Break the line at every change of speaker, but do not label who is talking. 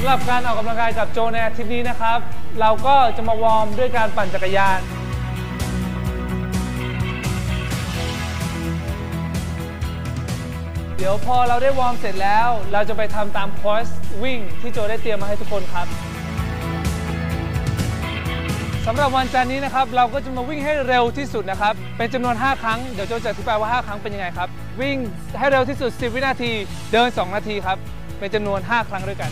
ำหรับการออกกำลังกายกับโจในอาทิตย์นี้นะครับ เราก็จะมาวอร์มด้วยการปั่นจักรยาน เดี๋ยวพอเราได้วอร์มเสร็จแล้ว เราจะไปทำตามคอร์สวิ่งที่โจได้เตรียมมาให้ทุกคนครับสำหรับวันจันทร์นี้นะครับเราก็จะมาวิ่งให้เร็วที่สุดนะครับ เป็นจำนวน 5 ครั้ง เดี๋ยวโจจะอธิบายว่า 5 ครั้งเป็นยังไงครับ วิ่งให้เร็วที่สุด 10 วินาที เดิน 2 นาทีครับ เป็นจำนวน 5 ครั้งด้วยกัน